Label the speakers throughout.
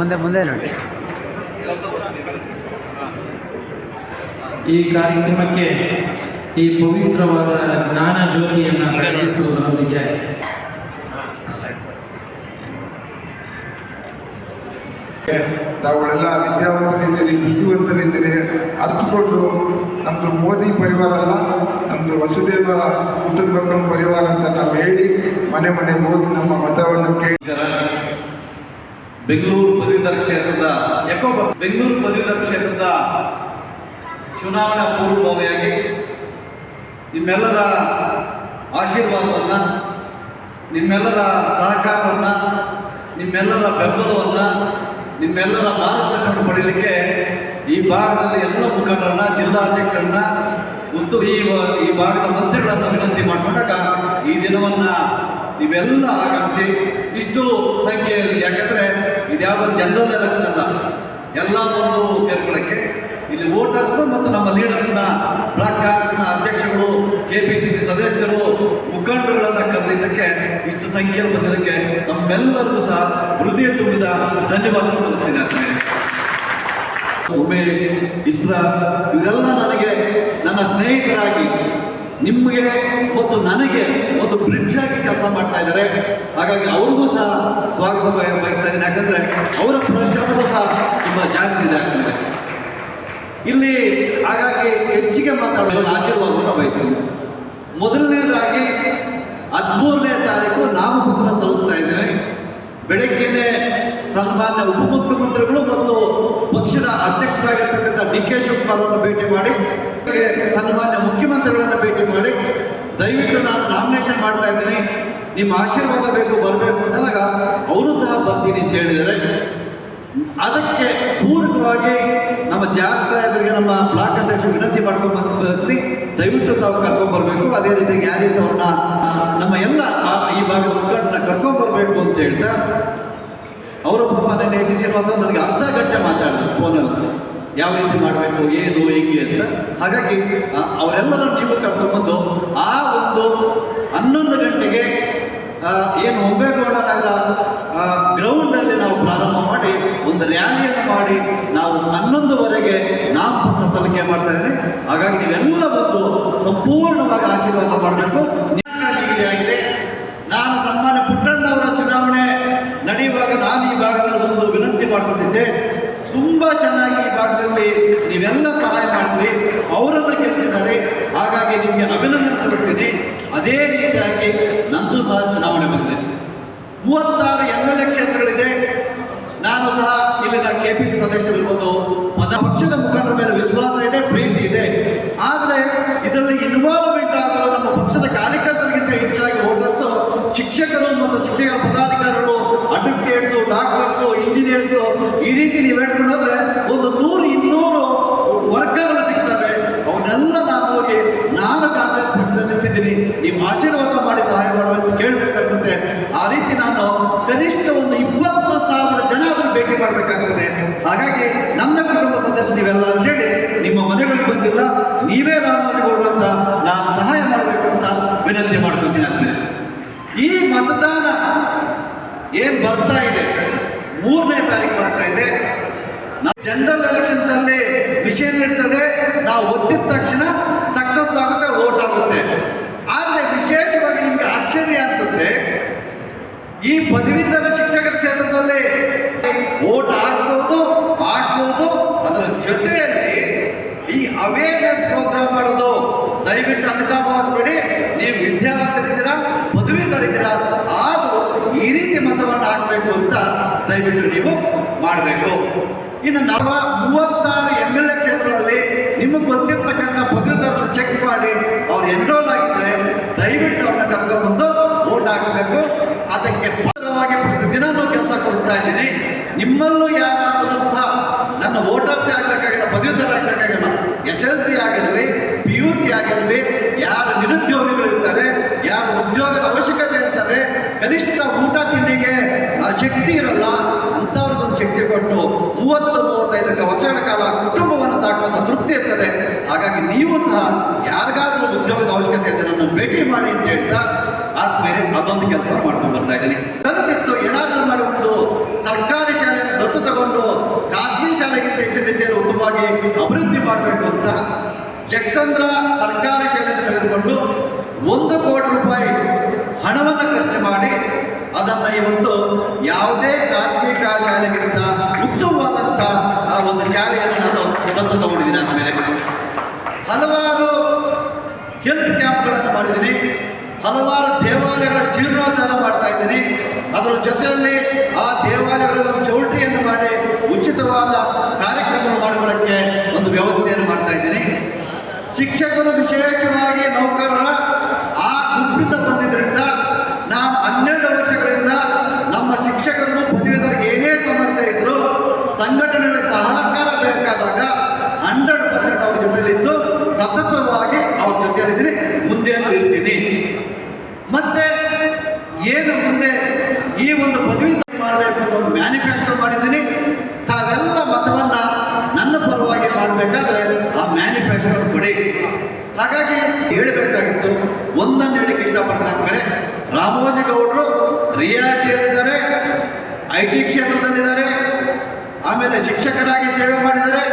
Speaker 1: ಮುಂದೆ ಮುಂದೆ ನೋಡಿ.
Speaker 2: ಈ ಕಾರ್ಯಕ್ರಮಕ್ಕೆ ಈ ಪವಿತ್ರವಾದ ಜ್ಞಾನ ಜ್ಯೋತಿಯನ್ನು ಬೆಳಗಿಸುವುದರೊಂದಿಗೆ
Speaker 3: ತಾವುಗಳೆಲ್ಲ ವಿದ್ಯಾವಂತರಿದ್ದೀರಿ ಬುದ್ಧಿವಂತರಿದ್ದೀರಿ ಅರ್ಥಕೊಂಡು ನಮ್ಮದು ಮೋದಿ ಪರಿವಾರ ಅಲ್ಲ ನಮ್ಮದು ವಸುದೇವ ಕುಟುಂಬಕಂ ಪರಿವಾರ ಅಂತ ನಾವು ಹೇಳಿ ಮನೆ ಮನೆ ಹೋಗಿ ನಮ್ಮ ಮತವನ್ನು ಕೇಳಿ.
Speaker 4: ಬೆಂಗಳೂರು ಪದವೀಧರ ಕ್ಷೇತ್ರದ, ಯಾಕೋ ಬೆಂಗಳೂರು ಪದವೀಧರ ಕ್ಷೇತ್ರದ ಚುನಾವಣಾ ಪೂರ್ವಭಾವಿಯಾಗಿ ನಿಮ್ಮೆಲ್ಲರ ಆಶೀರ್ವಾದವನ್ನು, ನಿಮ್ಮೆಲ್ಲರ ಸಹಕಾರವನ್ನು, ನಿಮ್ಮೆಲ್ಲರ ಬೆಂಬಲವನ್ನು, ನಿಮ್ಮೆಲ್ಲರ ಮಾರ್ಗದರ್ಶನ ಪಡೀಲಿಕ್ಕೆ ಈ ಭಾಗದಲ್ಲಿ ಎಲ್ಲ ಮುಖಂಡರನ್ನ, ಜಿಲ್ಲಾಧ್ಯಕ್ಷರನ್ನ ಉಸ್ತು ಈ ಈ ಭಾಗದ ಮಂತ್ರಿಗಳನ್ನು ವಿನಂತಿ ಮಾಡಿಕೊಂಡಾಗ ಈ ದಿನವನ್ನ ನೀವೆಲ್ಲ ಆಗಮಿಸಿ ಇಷ್ಟು ಸಂಖ್ಯೆಯಲ್ಲಿ. ಯಾಕಂದ್ರೆ ಇದ್ಯಾವುದೋ ಜನರಲ್ ಎಲೆಕ್ಷನ್ ಅಲ್ಲ. ಎಲ್ಲ ಒಂದು ಸೇರ್ಕೊಳ್ಳೋಕ್ಕೆ ಇಲ್ಲಿ ವೋಟರ್ಸ್ ಮತ್ತು ನಮ್ಮ ಲೀಡರ್ಸ್ನ ಬ್ಲಾಕ್ ಕಾಂಗ್ರೆಸ್ನ ಅಧ್ಯಕ್ಷಗಳು ಕೆ ಪಿ ಸಿ ಸಿ ಸದಸ್ಯರು, ಮುಖಂಡರುಗಳನ್ನ ಕರೆದಿದ್ದಕ್ಕೆ ಇಷ್ಟು ಸಂಖ್ಯೆಯಲ್ಲಿ ಬಂದಿದ್ದಕ್ಕೆ ನಮ್ಮೆಲ್ಲರಿಗೂ ಸಹ ಹೃದಯ ತುಂಬಿದ ಧನ್ಯವಾದ ಸಲ್ಲಿಸ್ತೀನಿ ಉಮೇಶ್ ಇಸ್ರಾ, ಇವರೆಲ್ಲ ನನಗೆ ನನ್ನ ಸ್ನೇಹಿತರಾಗಿ ನಿಮಗೆ ಮತ್ತು ನನಗೆ ಒಂದು ಬ್ರಿಡ್ಜ್ ಆಗಿ ಕೆಲಸ ಮಾಡ್ತಾ ಇದ್ದಾರೆ. ಹಾಗಾಗಿ ಅವ್ರಿಗೂ ಸಹ ಸ್ವಾಗತ ಬಯ- ಬಯಸ್ತಾ ಇದ್ದೀನಿ. ಯಾಕಂದ್ರೆ ಅವರ ಪ್ರಶ್ನೆಗಳು ಸಹ ತುಂಬ ಜಾಸ್ತಿ ಇದೆ ಯಾಕಂದ್ರೆ. ಇಲ್ಲಿ ಹಾಗಾಗಿ ಹೆಚ್ಚಿಗೆ ಮಾತಾಡೋದು ಆಶೀರ್ವಾದವನ್ನು ಬಯಸ್ತೀನಿ. ಮೊದಲನೇದಾಗಿ ಹದಿಮೂರನೇ ತಾರೀಕು ನಾಮಪತ್ರ ಸಲ್ಲಿಸ್ತಾ ಇದ್ದೇನೆ. ಬೆಳಗ್ಗೆನೆ ಸನ್ಮಾನ್ಯ ಉಪಮುಖ್ಯಮಂತ್ರಿಗಳು ಮತ್ತು ಪಕ್ಷದ ಅಧ್ಯಕ್ಷರಾಗಿರ್ತಕ್ಕಂಥ ಡಿ ಕೆ ಶಿವಕುಮಾರ್ ಅವರನ್ನು ಭೇಟಿ ಮಾಡಿ ಸನ್ಮಾನ್ಯ ಮುಖ್ಯಮಂತ್ರಿಗಳನ್ನು ಭೇಟಿ ಮಾಡಿ ದಯವಿಟ್ಟು ನಾನು ನಾಮಿನೇಷನ್ ಮಾಡ್ತಾ ಇದ್ದೀನಿ. ನಿಮ್ಮ ಆಶೀರ್ವಾದ ಬೇಕು, ಬರಬೇಕು ಅಂದಾಗ ಅವರು ಸಹ ಬರ್ತೀನಿ ಅಂತ ಹೇಳಿದರೆ ಅದಕ್ಕೆ ಪೂರಕವಾಗಿ ನಮ್ಮ ಜಾರ್ ಸಾಹೇಬರಿಗೆ ನಮ್ಮ ಬ್ಲಾಕ್ ಅಧ್ಯಕ್ಷರು ವಿನಂತಿ ಮಾಡ್ಕೊಂಡು ದಯವಿಟ್ಟು ತಾವು ಕರ್ಕೊಂಡ್ಬರ್ಬೇಕು ಅದೇ ರೀತಿ ಯಾರೀಸ್ ಅವ್ರನ್ನ ನಮ್ಮ ಎಲ್ಲ ಈ ಭಾಗದ ಮುಖಂಡನ ಕರ್ಕೊಂಡ್ಬರ್ಬೇಕು ಅಂತ ಹೇಳ್ತಾ ಅವರು ಪಾಪ ಎಸ್ ಸಿ ಶ್ರೀನಿವಾಸ ನನಗೆ ಅರ್ಧ ಗಂಟೆ ಮಾತಾಡಿದ್ರು ಫೋನಲ್ಲಿ ಯಾವ ರೀತಿ ಮಾಡಬೇಕು, ಏನು, ಹೇಗೆ ಅಂತ. ಹಾಗಾಗಿ ಅವರೆಲ್ಲರೂ ನೀವು ಕರ್ಕೊಂಡ್ಬಂದು ಆ ಒಂದು ಹನ್ನೊಂದು ಗಂಟೆಗೆ ಏನು ಹೋಗಬೇಕು ನಗರ ಗ್ರೌಂಡಲ್ಲಿ ನಾವು ಪ್ರಾರಂಭ ಮಾಡಿ, ಒಂದು ರ್ಯಾಲಿಯನ್ನು ಮಾಡಿ, ನಾವು ಹನ್ನೊಂದುವರೆಗೆ ನಾಮಪತ್ರ ಸಲ್ಲಿಕೆ ಮಾಡ್ತಾ ಇದ್ದೀನಿ. ಹಾಗಾಗಿ ನೀವೆಲ್ಲ ಬಂದು ಸಂಪೂರ್ಣವಾಗಿ ಆಶೀರ್ವಾದ ಮಾಡಬೇಕು. ಆಗಿದೆ. ನಾನು ಸನ್ಮಾನ್ಯ ಪುಟ್ಟಣ್ಣವರ ಚುನಾವಣೆ ನಡೆಯುವಾಗ ನಾನು ಈ ಭಾಗದಲ್ಲಿ ಒಂದು ವಿನಂತಿ ಮಾಡಿಕೊಂಡಿದ್ದೆ. ತುಂಬಾ ಚೆನ್ನಾಗಿ ಈ ಭಾಗದಲ್ಲಿ ನೀವೆಲ್ಲ ಸಹಾಯ ಮಾಡಿದ್ರಿ ಅವರನ್ನು ಗೆಲ್ಲಿಸಿದ್ದಾರೆ ಹಾಗಾಗಿ ನಿಮಗೆ ಅಭಿನಂದನೆ ಸಲ್ಲಿಸ್ತೀನಿ. ಅದೇ ರೀತಿಯಾಗಿ ನಂದು ಸಹ ಚುನಾವಣೆ ಬಂದಿದೆ. ಮೂವತ್ತಾರು ಎಂ ಎಲ್ ಎ ಕ್ಷೇತ್ರಗಳಿದೆ. ನಾನು ಸಹ ಇಲ್ಲಿನ ಕೆ ಪಿ ಸಿ ಸದಸ್ಯರಿರ್ಬೋದು. ಪದ ಪಕ್ಷದ ಮುಖಂಡರ ಮೇಲೆ ವಿಶ್ವಾಸ ಇದೆ, ಪ್ರೀತಿ ಇದೆ. ಆದರೆ ಇದರಲ್ಲಿ ಪಕ್ಷದ ಕಾರ್ಯಕರ್ತರಿಗಿಂತ ಹೆಚ್ಚಾಗಿ ವೋಟರ್ಸ್, ಶಿಕ್ಷಕರು ಮತ್ತು ಶಿಕ್ಷಕರ ಪದಾಧಿಕಾರಿಗಳು ಅಡ್ವೊಕೇಟ್ಸು ಡಾಕ್ಟರ್ಸು ಇಂಜಿನಿಯರ್ಸು ಈ ರೀತಿ ನೀವು ಹೇಳ್ಕೊಂಡು ಒಂದು ನೂರು, ಇನ್ನೂರು ವರ್ಗಗಳು ಸಿಗ್ತವೆ. ಅವನ್ನೆಲ್ಲ ನಾನು ಹೋಗಿ ನಾನು ಕಾಂಗ್ರೆಸ್ ಪಕ್ಷದಲ್ಲಿ ನಿಂತಿದ್ದೀನಿ. ನೀವು ಆಶೀರ್ವಾದ ಮಾಡಿ ಸಹಾಯ ಮಾಡಬೇಕು ಕೇಳಬೇಕನ್ಸುತ್ತೆ ಆ ರೀತಿ ನಾನು ಕನಿಷ್ಠ ಒಂದು ಇಪ್ಪತ್ತು ಸಾವಿರ ಜನ ಭೇಟಿ ಮಾಡಬೇಕಾಗ್ತದೆ. ಹಾಗಾಗಿ ನನ್ನ ಕುಟುಂಬ ಸದಸ್ಯ ನೀವೆಲ್ಲ ಅಂತೇಳಿ ನಿಮ್ಮ ಮನೆಗಳಿಗೆ ಬಂದಿಲ್ಲ. ನೀವೇ ರಾಮರಾಜಗೌಡರು ವಿನಂತಿ ಮಾಡ್ಕೊತೀನಿ ಆದ್ಮೇಲೆ ಈ ಮತದಾನ ಏನ್ ಬರ್ತಾ ಇದೆ? ಮೂರನೇ ತಾರೀಕು ಬರ್ತಾ ಇದೆ. ಜನರಲ್ ಎಲೆಕ್ಷನ್ಸ್ ಅಲ್ಲಿ ವಿಷಯ ಇರ್ತದೆ ನಾವು ಒತ್ತಿದ ತಕ್ಷಣ ಸಕ್ಸಸ್ ಆಗುತ್ತೆ ಓಟ್ ಆಗುತ್ತೆ. ಆದ್ರೆ ವಿಶೇಷವಾಗಿ ನಿಮ್ಗೆ ಆಶ್ಚರ್ಯ ಅನ್ಸುತ್ತೆ, ಈ ಪದವೀಧರ ಶಿಕ್ಷಕರ ಕ್ಷೇತ್ರದಲ್ಲಿ ಓಟ್ ಹಾಕ್ಸೋದು, ಹಾಕ್ಬೋದು, ಅದರ ಜೊತೆಯಲ್ಲಿ ಈ ಅವೇರ್ನೆಸ್ ಪ್ರೋಗ್ರಾಮ್ ಮಾಡೋದು, ದಯವಿಟ್ಟು ಭಾವಿಸ್ಬೇಡಿ ನೀವು ವಿದ್ಯಾವಂತರಿದ್ದೀರಾ? ಪದವೀಧರಿದ್ದೀರಾ ಆದರೂ ಈ ರೀತಿ ಮತವನ್ನು ಹಾಕಬೇಕು ಅಂತ ದಯವಿಟ್ಟು ನೀವು ಮಾಡಬೇಕು. ಇನ್ನು ನವ ಮೂವತ್ತಾರು ಎಂ ಎಲ್ ಎ ಕ್ಷೇತ್ರಗಳಲ್ಲಿ ನಿಮಗೆ ಗೊತ್ತಿರ್ತಕ್ಕಂಥ ಪದವೀಧರನ್ನು ಚೆಕ್ ಮಾಡಿ, ಅವ್ರು ಎನ್ರೋಲ್ ಆಗಿದ್ರೆ ದಯವಿಟ್ಟು ಅವ್ರನ್ನ ಕರ್ಕೊಂಡ್ಬಂದು ವೋಟ್ ಹಾಕಿಸ್ಬೇಕು. ಅದಕ್ಕೆ ಪಾತ್ರವಾಗಿ ಪ್ರತಿದಿನ ಕೆಲಸ ಕೊಡಿಸ್ತಾ ಇದ್ದೀನಿ. ನಿಮ್ಮಲ್ಲೂ ಯಾರಾದರೂ ಸಹ ನನ್ನ ವೋಟರ್ಸ್ ಆಗಬೇಕಾಗಿಲ್ಲ ಪದವೀಧರ ಆಗಬೇಕಾಗಿಲ್ಲ ಎಸ್ ಎಲ್ ಸಿ ಆಗಿರಲಿ, ಪಿ ಯು ಸಿ ಆಗಿರಲಿ, ಯಾರು ನಿರುದ್ಯೋಗಿಗಳಿರ್ತಾರೆ ಕನಿಷ್ಠ ಊಟ ತಿಂಡಿಗೆ ಆ ಶಕ್ತಿ ಇರಲ್ಲ, ಅಂಥವ್ರಿಗೊಂದು ಶಕ್ತಿ ಕೊಟ್ಟು ಮೂವತ್ತು ಮೂವತ್ತೈದಕ್ಕೆ ವರ್ಷಗಳ ಕಾಲ ಕುಟುಂಬವನ್ನು ಸಾಕುವಂತ ತೃಪ್ತಿ ಇರ್ತದೆ. ಹಾಗಾಗಿ ನೀವು ಸಹ ಯಾರಿಗಾದ್ರೂ ಉದ್ಯೋಗದ ಅವಶ್ಯಕತೆ ಇದೆ ನಾನು ಭೇಟಿ ಮಾಡಿ ಅಂತ ಹೇಳ್ತಾ ಆದ್ಮೇಲೆ ಅದೊಂದು ಕೆಲಸ ಮಾಡ್ಕೊಂಡು ಬರ್ತಾ ಇದ್ದೀನಿ. ಕನಸಿತ್ತು ಏನಾದರೂ ಮಾಡಿ ಒಂದು ಸರ್ಕಾರಿ ಶಾಲೆಯನ್ನು ದತ್ತು ತಗೊಂಡು ಖಾಸಗಿ ಶಾಲೆಗಿಂತ ಹೆಚ್ಚಿನ ರೀತಿಯಲ್ಲಿ ಉತ್ತಮವಾಗಿ ಅಭಿವೃದ್ಧಿ ಮಾಡಬೇಕು ಅಂತ ಜಕ್ಸಂದ್ರ ಸರ್ಕಾರಿ ಶಾಲೆಯನ್ನು ತೆಗೆದುಕೊಂಡು ಒಂದು ಕೋಟಿ ರೂಪಾಯಿ ಹಣವನ್ನು ಖರ್ಚು ಮಾಡಿ ಇವತ್ತು ಯಾವುದೇ ಖಾಸಗಿ ಶಾಲೆಗಿಂತ ಉತ್ತಮವಾದಂಥ ಆ ಒಂದು ಶಾಲೆಯನ್ನು ನಾನು ದತ್ತು ತಗೊಂಡಿದ್ದೀನಿ ಅಂದಮೇಲೆ ಹಲವಾರು ಹೆಲ್ತ್ ಕ್ಯಾಂಪ್ಗಳನ್ನು ಮಾಡಿದ್ದೀನಿ. ಹಲವಾರು ದೇವಾಲಯಗಳ ಜೀರ್ಣೋದ್ಧಾರ ಮಾಡ್ತಾ ಇದ್ದೀನಿ. ಅದರ ಜೊತೆಯಲ್ಲಿ ಆ ದೇವಾಲಯಗಳಲ್ಲಿ ಚೌಲ್ಟ್ರಿಯನ್ನು ಮಾಡಿ ಉಚಿತವಾದ ಕಾರ್ಯಕ್ರಮ ಮಾಡಿಕೊಳ್ಳಕ್ಕೆ ಒಂದು ವ್ಯವಸ್ಥೆಯನ್ನು ಮಾಡ್ತಾ ಇದ್ದೀನಿ. ಶಿಕ್ಷಕರು ವಿಶೇಷವಾಗಿ ನೌಕರರ ಆ ಗುಂಪಿಂದ ಬಂದಿದ್ದರಿಂದ ನಾನು ಹನ್ನೆರಡು ನಮ್ಮ ಶಿಕ್ಷಕರು ಪದವೀಧರಿಗೆ ಏನೇ ಸಮಸ್ಯೆ ಇದ್ರು ಸಂಘಟನೆಗಳ ಸಹಕಾರ ಬೇಕಾದಾಗ ಹಂಡ್ರೆಡ್ ಪರ್ಸೆಂಟ್ ಅವ್ರ ಜೊತೆಲಿದ್ದು ಸತತವಾಗಿ ಅವ್ರ ಜೊತೆಯಲ್ಲಿದ್ದೀನಿ ಮುಂದೆ ಇರ್ತೀನಿ. ಮತ್ತೆ ಏನು ಮುಂದೆ ಈ ಒಂದು ಪದವಿ ಮಾಡಬೇಕು ಅಂತ ಒಂದು ಮ್ಯಾನಿಫೆಸ್ಟೋ ಮಾಡಿದ್ದೀನಿ. ತಾವೆಲ್ಲ ಮತವನ್ನ ನನ್ನ ಪರವಾಗಿ ಮಾಡಬೇಕಾದ್ರೆ ಆ ಮ್ಯಾನಿಫೆಸ್ಟೋ ಕೊಡಿ. ಹಾಗಾಗಿ ಹೇಳಬೇಕಾಗಿತ್ತು, ಒಂದನ್ನು ಹೇಳಿಕ್ಕೆ ಇಷ್ಟಪಡ್ತಾರೆ ರಾಮೋಜಿ ಗೌಡರು ರಿಯಾಲಿಟಿಯಲ್ಲಿದ್ದಾರೆ. ಐ ಟಿ ಕ್ಷೇತ್ರದಲ್ಲಿದ್ದಾರೆ, ಆಮೇಲೆ ಶಿಕ್ಷಕರಾಗಿ ಸೇವೆ ಮಾಡಿದರೆ,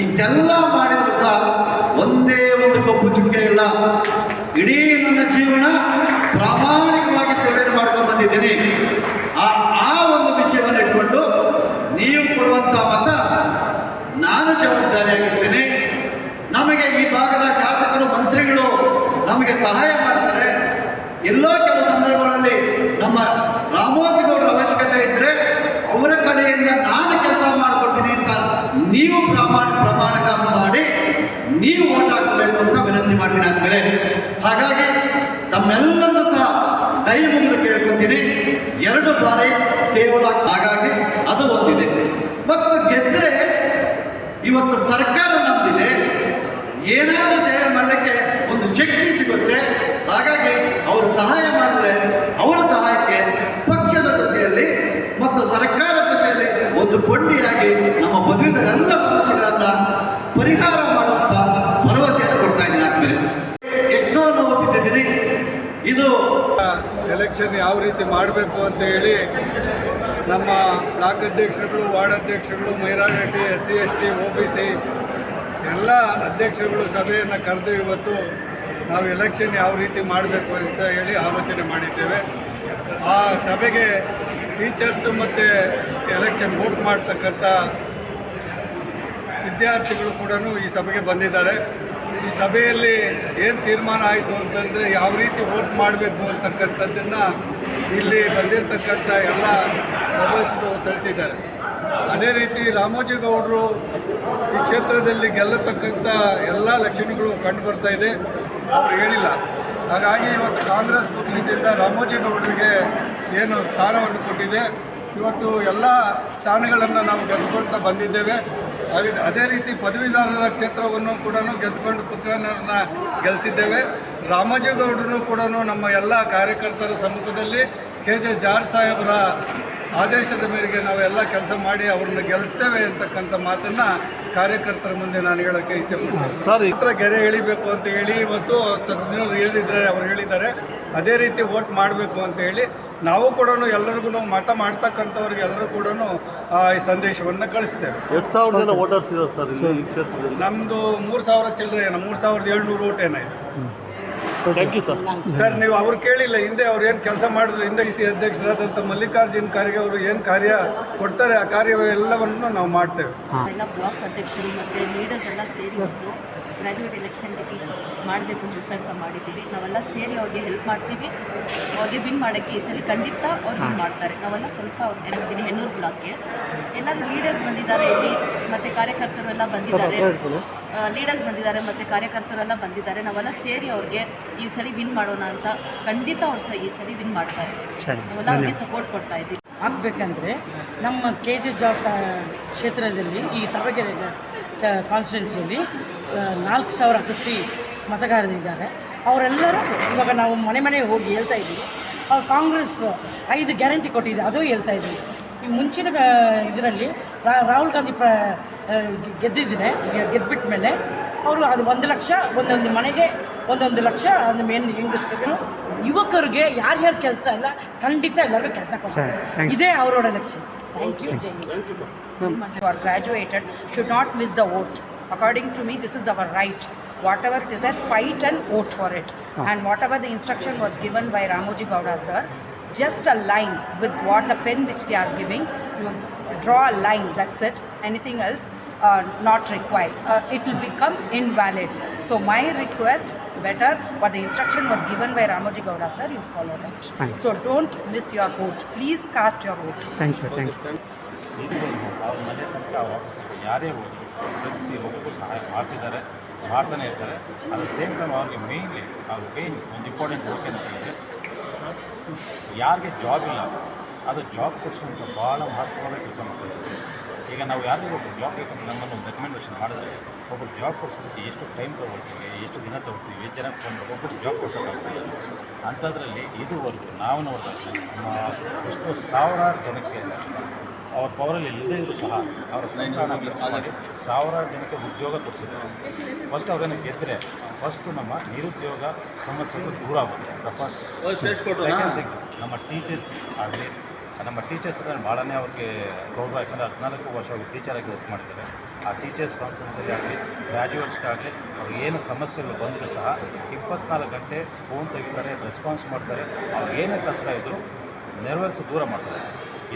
Speaker 4: ಇಷ್ಟೆಲ್ಲ ಮಾಡಿದ್ರು ಸಹ ಒಂದೇ ಒಂದು ಕಪ್ಪು ಚುಕ್ಕೆ ಇಲ್ಲ. ಇಡೀ ನನ್ನ ಜೀವನ ಪ್ರಾಮಾಣಿಕವಾಗಿ ಸೇವೆ ಮಾಡ್ಕೊಂಡು ಬಂದಿದ್ದೀನಿ. ಆ ಆ ಒಂದು ವಿಷಯವನ್ನು ಇಟ್ಕೊಂಡು ನೀವು ಕೊಡುವಂತ ಮತ ನಾನು ಜವಾಬ್ದಾರಿಯಾಗಿರ್ತೀನಿ ನಮಗೆ ಈ ಭಾಗದ ಶಾಸಕರು, ಮಂತ್ರಿಗಳು ನಮಗೆ ಸಹಾಯ ಮಾಡ್ತಾರೆ. ಎಲ್ಲೋ ಸಂದರ್ಭಗಳಲ್ಲಿ ನಮ್ಮ ಅವಶ್ಯಕತೆ ಇದ್ರೆ, ಅವರ ಕಡೆಯಿಂದ ನಾನು ಕೆಲಸ ಮಾಡಿಕೊಡ್ತೀನಿ ಅಂತ ನೀವು ಪ್ರಮಾಣ ಪ್ರಮಾಣಕ ಮಾಡಿ ನೀವು ಓಟ್ ಅಂತ ವಿನಂತಿ ಮಾಡ್ತೀನಿ ಆದ್ಮೇಲೆ ಹಾಗಾಗಿ ತಮ್ಮೆಲ್ಲರೂ ಸಹ ಕೈ ಮುಗಿದು ಕೇಳ್ಕೊತೀನಿ. ಎರಡು ಬಾರಿ ಕೇವಲ ಹಾಗಾಗಿ ಅದು ಒಂದಿದೆ. ಮತ್ತು ಗೆದ್ರೆ ಇವತ್ತು ಸರ್ಕಾರ ನಂಬಿದೆ ಏನಾದರೂ ಸೇವೆ ಮಾಡಲಿಕ್ಕೆ ಒಂದು ಶಕ್ತಿ ಸಿಗುತ್ತೆ. ಹಾಗಾಗಿ ಅವರು ಸಹಾಯ ಮಾಡಿದ್ರೆ ಅವರ ಸಹಾಯಕ್ಕೆ ಪಕ್ಷದ ಜೊತೆಯಲ್ಲಿ ಮತ್ತು ಸರ್ಕಾರ ಜೊತೆಯಲ್ಲಿ ಒಂದು ಕೊಂಡಿಯಾಗಿ ನಮ್ಮ ಪದವೀಧರ ಎಲ್ಲ ಸಮಸ್ಯೆಗಳನ್ನ ಪರಿಹಾರ ಮಾಡುವಂತ ಭರವಸೆಯನ್ನು ಕೊಡ್ತಾ ಇದ್ದೀನಿ ಆದ್ಮೇಲೆ ಎಷ್ಟೋ ನೋವು ಇದು
Speaker 1: ಎಲೆಕ್ಷನ್ ಯಾವ ರೀತಿ ಮಾಡಬೇಕು ಅಂತ ಹೇಳಿ ನಮ್ಮ ಬ್ಲಾಕ್ ಅಧ್ಯಕ್ಷರುಗಳು, ವಾರ್ಡ್ ಅಧ್ಯಕ್ಷರು minority S C, S T O B C ಎಲ್ಲ ಅಧ್ಯಕ್ಷರುಗಳು ಸಭೆಯನ್ನು ಕರೆದು ಇವತ್ತು ನಾವು ಎಲೆಕ್ಷನ್ ಯಾವ ರೀತಿ ಮಾಡಬೇಕು ಅಂತ ಹೇಳಿ ಆಲೋಚನೆ ಮಾಡಿದ್ದೇವೆ. ಆ ಸಭೆಗೆ ಟೀಚರ್ಸು ಮತ್ತು ಎಲೆಕ್ಷನ್ ವೋಟ್ ಮಾಡ್ತಕ್ಕಂಥ ವಿದ್ಯಾರ್ಥಿಗಳು ಕೂಡ ಈ ಸಭೆಗೆ ಬಂದಿದ್ದಾರೆ. ಈ ಸಭೆಯಲ್ಲಿ ಏನು ತೀರ್ಮಾನ ಆಯಿತು ಅಂತಂದರೆ ಯಾವ ರೀತಿ ವೋಟ್ ಮಾಡಬೇಕು ಅಂತಕ್ಕಂಥದ್ದನ್ನು ಇಲ್ಲಿ ಬಂದಿರತಕ್ಕಂಥ ಎಲ್ಲ ಸದಸ್ಯರು ತಿಳಿಸಿದ್ದಾರೆ. ಅದೇ ರೀತಿ ರಾಮೋಜಿಗೌಡರು ಈ ಕ್ಷೇತ್ರದಲ್ಲಿ ಗೆಲ್ಲತಕ್ಕಂಥ ಎಲ್ಲ ಲಕ್ಷಣಗಳು ಕಂಡು ಬರ್ತಾ ಇದೆ. ಅವರು ಹೇಳಿಲ್ಲ. ಹಾಗಾಗಿ ಇವತ್ತು ಕಾಂಗ್ರೆಸ್ ಪಕ್ಷದಿಂದ ರಾಮೋಜಿಗೌಡರಿಗೆ ಏನು ಸ್ಥಾನವನ್ನು ಕೊಟ್ಟಿದೆ. ಇವತ್ತು ಎಲ್ಲ ಸ್ಥಾನಗಳನ್ನು ನಾವು ಗೆದ್ದುಕೊಳ್ತಾ ಬಂದಿದ್ದೇವೆ. ಅದೇ ರೀತಿ ಪದವೀಧರರ ಕ್ಷೇತ್ರವನ್ನು ಕೂಡ ಗೆದ್ದುಕೊಂಡು ಪುತ್ರನನ್ನ ಗೆಲ್ಲಿಸಿದ್ದೇವೆ ರಾಮಜೇಗೌಡರು ಕೂಡ ನಮ್ಮ ಎಲ್ಲ ಕಾರ್ಯಕರ್ತರ ಸಮ್ಮುಖದಲ್ಲಿ ಕೆ ಜೆ ಜಾರ್ ಸಾಹೇಬರ ಆದೇಶದ ಮೇರೆಗೆ ನಾವೆಲ್ಲ ಕೆಲಸ ಮಾಡಿ ಅವ್ರನ್ನ ಗೆಲ್ಲಿಸ್ತೇವೆ ಅಂತಕ್ಕಂಥ ಮಾತನ್ನು ಕಾರ್ಯಕರ್ತರ ಮುಂದೆ ನಾನು ಹೇಳೋಕ್ಕೆ ಇಚ್ಛೆ ಪಡ್ತೀನಿ.
Speaker 5: ಸರ್
Speaker 1: ಹತ್ರ ಗೆರೆ ಎಳಿಬೇಕು ಅಂತ ಹೇಳಿ ಇವತ್ತು ತಜ್ಞರು ಹೇಳಿದ್ದಾರೆ ಅವ್ರು ಹೇಳಿದ್ದಾರೆ. ಅದೇ ರೀತಿ ವೋಟ್ ಮಾಡಬೇಕು ಅಂತ ಹೇಳಿ ನಾವು ಕೂಡ ಎಲ್ಲರಿಗೂ ಮಠ ಮಾಡ್ತಕ್ಕಂಥವ್ರಿಗೆ ಎಲ್ಲರೂ ಕೂಡ ಈ ಸಂದೇಶವನ್ನು ಕಳಿಸ್ತೇವೆ.
Speaker 6: ಎಷ್ಟು ಸಾವಿರ ಜನ ವೋಟರ್ಸ್ ಇದ್ದಾರೆ ಸರ್ ಇಲ್ಲಿ ಈ ಕ್ಷೇತ್ರದಲ್ಲಿ.
Speaker 1: ನಮ್ಮದು ಮೂರು ಸಾವಿರ ಚಿಲ್ಲರೆ ಏನೋ ಮೂರು ಸಾವಿರದ ಏಳ್ನೂರು ಓಟ್ ಏನಾಯ್ತು?
Speaker 6: ಥ್ಯಾಂಕ್ ಯು ಸರ್
Speaker 1: ಸರ್ ನೀವು ಅವ್ರು ಕೇಳಿಲ್ಲ ಹಿಂದೆ ಅವ್ರು ಏನು ಕೆಲಸ ಮಾಡಿದ್ರು ಹಿಂದೆ ಸಿ ಅಧ್ಯಕ್ಷರಾದಂಥ ಮಲ್ಲಿಕಾರ್ಜುನ್ ಖರ್ಗೆ ಅವರು ಏನು ಕಾರ್ಯ ಕೊಡ್ತಾರೆ ಆ ಕಾರ್ಯ ಎಲ್ಲವನ್ನು ನಾವು ಮಾಡ್ತೇವೆ.
Speaker 7: ಎಲ್ಲ ಬ್ಲಾಕ್ ಅಧ್ಯಕ್ಷರು ಮತ್ತು ಲೀಡರ್ಸ್ ಎಲ್ಲ ಸೇರಿ ಗ್ರ್ಯಾಜುಯೇಟ್ ಎಲೆಕ್ಷನ್ಗೆ ಮಾಡಬೇಕು ಹೆಲ್ಪ್ ಅಂತ ಮಾಡಿದ್ದೀವಿ. ನಾವೆಲ್ಲ ಸೇರಿ ಅವ್ರಿಗೆ ಹೆಲ್ಪ್ ಮಾಡ್ತೀವಿ. ಅವ್ರಿಗೆ ವಿನ್ ಮಾಡೋಕ್ಕೆ ಈ ಸಲ ಖಂಡಿತ ಅವ್ರು ವಿನ್ ಮಾಡ್ತಾರೆ. ನಾವೆಲ್ಲ ಸ್ವಲ್ಪ ಏನಾಗ್ತೀನಿ ಹೆಣ್ಣೂರು ಬ್ಲಾಕ್ಗೆ. ಎಲ್ಲರೂ ಲೀಡರ್ಸ್ ಬಂದಿದ್ದಾರೆ ಇಲ್ಲಿ ಮತ್ತು ಕಾರ್ಯಕರ್ತರು ಎಲ್ಲ ಬಂದಿದ್ದಾರೆ. ಲೀಡರ್ಸ್ ಬಂದಿದ್ದಾರೆ ಮತ್ತು ಕಾರ್ಯಕರ್ತರೆಲ್ಲ ಬಂದಿದ್ದಾರೆ. ನಾವೆಲ್ಲ ಸೇರಿ ಅವ್ರಿಗೆ ಈ ಸಲ ವಿನ್ ಮಾಡೋಣ ಅಂತ ಖಂಡಿತ ಅವ್ರು ಸಹ ಈ ಸಲ ವಿನ್ ಮಾಡ್ತಾರೆ. ನಾವೆಲ್ಲ ಅವ್ರಿಗೆ ಸಪೋರ್ಟ್ ಕೊಡ್ತಾ ಇದ್ದೀವಿ.
Speaker 8: ಆಗಬೇಕಂದ್ರೆ ನಮ್ಮ ಕೆ ಜಿ ಜಾಸ್ ಕ್ಷೇತ್ರದಲ್ಲಿ ಈ ಸಭೆಗೆರೆ ಕಾನ್ಸ್ಟಿಟ್ಯೂನ್ಸಿಯಲ್ಲಿ ನಾಲ್ಕು ಸಾವಿರ ಫಿಫ್ಟಿ ಮತಗಾರರಿದ್ದಾರೆ. ಅವರೆಲ್ಲರೂ ಇವಾಗ ನಾವು ಮನೆ ಮನೆಗೆ ಹೋಗಿ ಹೇಳ್ತಾ ಇದ್ದೀವಿ. ಅವ್ರು ಕಾಂಗ್ರೆಸ್ ಐದು ಗ್ಯಾರಂಟಿ ಕೊಟ್ಟಿದೆ ಅದು ಹೇಳ್ತಾ ಇದ್ದೀವಿ. ಈ ಮುಂಚಿನ ಇದರಲ್ಲಿ ರಾಹುಲ್ ಗಾಂಧಿ ಪ್ರ ಗೆದ್ದಿದ್ರೆ ಗೆದ್ಬಿಟ್ಟ ಮೇಲೆ ಅವರು ಅದು ಒಂದು ಲಕ್ಷ ಒಂದೊಂದು ಮನೆಗೆ ಒಂದೊಂದು ಲಕ್ಷ ಅದು ಮೇನ್ ಹೆಂಗಿಸ್ತಿದ್ರು ಯುವಕರಿಗೆ ಯಾರ್ಯಾರು ಕೆಲಸ ಇಲ್ಲ ಖಂಡಿತ ಎಲ್ಲರಿಗೂ ಕೆಲಸ ಕೊಡ್ತಾರೆ. ಇದೇ ಅವರೋಡ ಲಕ್ಷ್ಯ. ಥ್ಯಾಂಕ್ ಯು ಜೈ Hind.
Speaker 9: Are graduated should not miss the vote. According to me, this is our right. Whatever it is there, fight and vote for it. And whatever the instruction was given by Ramoji Gowda sir, just a line with what a pen which they are giving. You draw a line, that's it. Anything else uh, not required. Uh, it will become invalid. So my request, better, what the instruction was given by Ramoji Gowda sir, you follow that.
Speaker 5: Fine.
Speaker 9: So don't miss your vote. Please cast your vote.
Speaker 5: Thank you thank you
Speaker 10: ಅವ್ರ ಮನೆ ತನಕ ಅವ್ರ ಯಾರೇ ಹೋಗಿ ಪ್ರತಿ ಒಬ್ಬರು ಸಹಾಯ ಮಾಡ್ತಿದ್ದಾರೆ, ಮಾಡ್ತಾನೆ ಇರ್ತಾರೆ. ಅಟ್ ದ ಸೇಮ್ ಟೈಮ್ ಅವ್ರಿಗೆ ಮೇಯ್ನ್ಲಿ ಅವ್ರು ಮೇಯ್ನ್ ಒಂದು ಇಂಪಾರ್ಟೆಂಟ್ ವರ್ಕ್ ಏನಂತಂದರೆ ಯಾರಿಗೆ ಜಾಬ್ ಇಲ್ಲ, ಅದು ಜಾಬ್ ಕೊಡಿಸುವಂಥ ಭಾಳ ಮಹತ್ವದ ಕೆಲಸ ಮಾಡ್ತಾರೆ ಈಗ ನಾವು ಯಾರಿಗೂ ಒಬ್ಬರು ಜಾಬ್ ಬೇಕಂತ ನಮ್ಮನ್ನು ಒಂದು ರೆಕಮೆಂಡೇಷನ್ ಮಾಡಿದ್ರೆ ಒಬ್ಬರು ಜಾಬ್ ಕೊಡಿಸೋದಕ್ಕೆ ಎಷ್ಟು ಟೈಮ್ ತೊಗೊಳ್ತೀವಿ, ಎಷ್ಟು ದಿನ ತೊಗೊಳ್ತೀವಿ, ಎಷ್ಟು ಜನ ಫೋನ್ ಒಬ್ಬರು ಜಾಬ್ ಕೊಡ್ಸೋಕ್ಕಾಗ್ತೀವಿ ಅಂಥದ್ರಲ್ಲಿ ಇದುವರೆಗೂ ನಾವು ನೋಡಿದಾಗ ನಮ್ಮ ಎಷ್ಟೋ ಸಾವಿರಾರು ಜನಕ್ಕೆ ಅವ್ರ ಪವರಲ್ಲಿ ಇಲ್ಲದೇ ಇದ್ದರೂ ಸಹ ಅವರ ಮಾಡಿ ಸಾವಿರಾರು ಜನಕ್ಕೆ ಉದ್ಯೋಗ ಕೊಡಿಸಿದ್ದಾರೆ ಫಸ್ಟ್ ಅವರನ್ನು ಗೆದ್ದರೆ ಫಸ್ಟು ನಮ್ಮ ನಿರುದ್ಯೋಗ ಸಮಸ್ಯೆಗಳು ದೂರ ಆಗುತ್ತೆ. ನಮ್ಮ ಟೀಚರ್ಸ್ ಆಗಲಿ ನಮ್ಮ ಟೀಚರ್ಸ್ ಅಂದರೆ ಭಾಳನೇ ಅವ್ರಿಗೆ ಗೌರವ ಯಾಕಂದರೆ ಹದಿನಾಲ್ಕು ವರ್ಷ ಅವ್ರು ಟೀಚರಾಗಿ ವರ್ಕ್ ಮಾಡಿದ್ದಾರೆ. ಆ ಟೀಚರ್ಸ್ ಕಾನ್ಫರೆನ್ಸಲ್ಲಿ ಆಗಲಿ ಗ್ರ್ಯಾಜುಯೇಟ್ಸ್ಗಾಗಲಿ ಅವ್ರಿಗೆ ಏನು ಸಮಸ್ಯೆಗಳು ಬಂದರೂ ಸಹ ಇಪ್ಪತ್ನಾಲ್ಕು ಗಂಟೆ ಫೋನ್ ತೆಗಿತಾರೆ ರೆಸ್ಪಾನ್ಸ್ ಮಾಡ್ತಾರೆ. ಅವ್ರಿಗೆ ಏನೇ ಕಷ್ಟ ಇದ್ದರೂ ನೆರವೇರಿಸಿ ದೂರ ಮಾಡ್ತಾರೆ.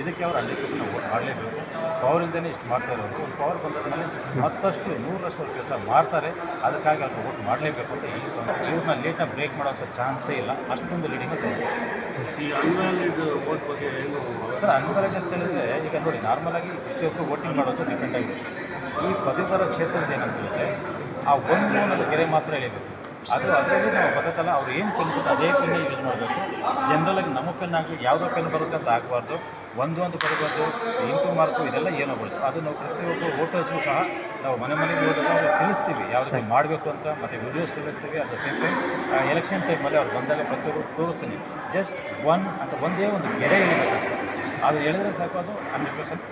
Speaker 10: ಇದಕ್ಕೆ ಅವರು ವೋಟ್ ಮಾಡಲೇಬೇಕು ಪವರ್ ಇಲ್ಲದೇ ಇಷ್ಟು ಮಾಡ್ತಾ ಇರೋದು ಒಂದು ಪವರ್ ಬಂದಾದ್ಮೇಲೆ ಮತ್ತಷ್ಟು ನೂರರಷ್ಟು ಅವ್ರು ಕೆಲಸ ಮಾಡ್ತಾರೆ. ಅದಕ್ಕಾಗಿ ಅವ್ರು ವೋಟ್ ಮಾಡಲೇಬೇಕು ಅಂತ ಈ ಸಲ ಇವ್ರನ್ನ ಲೇಟ್ನ ಬ್ರೇಕ್ ಮಾಡೋಂಥ ಚಾನ್ಸೇ ಇಲ್ಲ. ಅಷ್ಟೊಂದು ಲೀಡಿಂಗ್
Speaker 6: ಈ ಅನ್ವ್ಯಾಲಿಡ್ ಬಗ್ಗೆ ಏನು
Speaker 10: ಸರ್ ಅನ್ವರೇಜ್ ಅಂತ ಹೇಳಿದ್ರೆ ಈಗ ನೋಡಿ ನಾರ್ಮಲ್ ಆಗಿ ಪ್ರತಿಯೊಬ್ಬರು ವೋಟಿಂಗ್ ಮಾಡೋದು ಡಿಪೆಂಡ್ ಆಗಿರುತ್ತೆ. ಈ ಪದವೀಧರ ಕ್ಷೇತ್ರದ ಏನಂತ ಹೇಳಿದ್ರೆ ಆ ಒಂದು ಮೂಲದ ಗೆರೆ ಮಾತ್ರ ಎಳಿಬೇಕು. ಅದು ಅದರಲ್ಲಿ ನಾವು ಬದುಕಲ್ಲ ಅವ್ರು ಏನು ಪೆನ್ ಅದೇ ಪೆನ್ನೇ ಯೂಸ್ ಮಾಡಬೇಕು. ಜನರಲಾಗಿ ನಮ್ಮ ಪೆನ್ ಆಗಲಿ ಯಾವುದೋ ಪೆನ್ ಬರುತ್ತೆ ಅಂತ ಆಗಬಾರ್ದು. ಒಂದು ಅಂತ ಬರಬಾರ್ದು ಇಂಟು ಮಾರ್ಕು ಇದೆಲ್ಲ ಏನೋ ಬರುತ್ತೆ ಅದು ನಾವು ಪ್ರತಿಯೊಬ್ಬ ವೋಟರ್ಸ್ಗೂ ಸಹ ನಾವು ಮನೆ ಮನೆಗೆ ಹೋದಾಗ ಅವ್ರಿಗೆ ತಿಳಿಸ್ತೀವಿ ಯಾವ ರೀತಿ ಮಾಡಬೇಕು ಅಂತ ಮತ್ತು videos ತಿಳಿಸ್ತೀವಿ at the same time election ಟೈಮಲ್ಲಿ ಅವ್ರು ಬಂದಾಗ ಪ್ರತಿಯೊಬ್ಬರು ತೋರಿಸ್ತೀನಿ. ಜಸ್ಟ್ ಒನ್ ಅಂತ ಒಂದೇ ಒಂದು ಗೆರೆ ಎಳಿಬೇಕಷ್ಟೇ ಅದು ಹೇಳಿದ್ರೆ ಸಾಕು ಅದು ಹಂಡ್ರೆಡ್ ಪರ್ಸೆಂಟ್